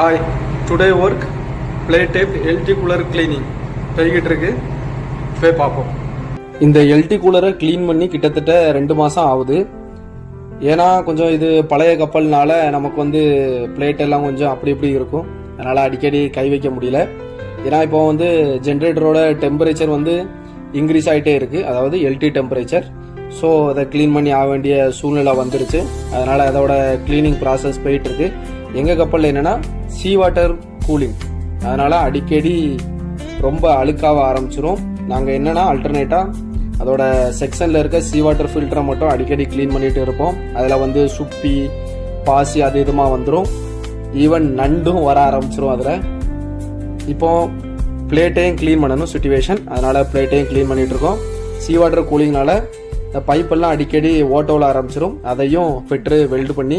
Hi today work play tape LT cooler cleaning போய்கிட்டு இருக்கு போய் பார்ப்போம். இந்த எல்டி கூலரை க்ளீன் பண்ணி கிட்டத்தட்ட ரெண்டு மாதம் ஆகுது. ஏன்னா கொஞ்சம் இது பழைய கப்பல்னால நமக்கு வந்து பிளேட் எல்லாம் கொஞ்சம் அப்படி இப்படி இருக்கும். அதனால் அடிக்கடி கை வைக்க முடியல. ஏன்னா இப்போ வந்து ஜென்ரேட்டரோட டெம்பரேச்சர் வந்து இன்க்ரீஸ் ஆகிட்டே இருக்குது அதாவது எல்டி டெம்பரேச்சர் ஸோ அதை க்ளீன் பண்ணி ஆக வேண்டிய சூழ்நிலை வந்துருச்சு. அதனால் அதோட க்ளீனிங் ப்ராசஸ் போயிட்டுருக்கு. எங்கள் கப்பலில் என்னென்னா சீ வாட்டர் கூலிங் அதனால் அடிக்கடி ரொம்ப அழுக்காக ஆரம்பிச்சிரும். நாங்கள் என்னென்னா அல்டர்னேட்டாக அதோட செக்ஷனில் இருக்க சீ வாட்டர் ஃபில்டரை மட்டும் அடிக்கடி க்ளீன் பண்ணிட்டு இருப்போம். அதில் வந்து சுப்பி பாசி அது இதுமாக வந்துடும் ஈவன் நண்டும் வர ஆரம்பிச்சிரும் அதில். இப்போ பிளேட்டையும் க்ளீன் பண்ணணும் சுச்சுவேஷன் அதனால் பிளேட்டையும் க்ளீன் பண்ணிகிட்ருக்கோம் இருக்கோம். சீ வாட்டர் கூலிங்னால இந்த பைப்பெல்லாம் அடிக்கடி ஓட்டோவில் ஆரம்பிச்சிரும். அதையும் ஃபிட்ரு வெல்டு பண்ணி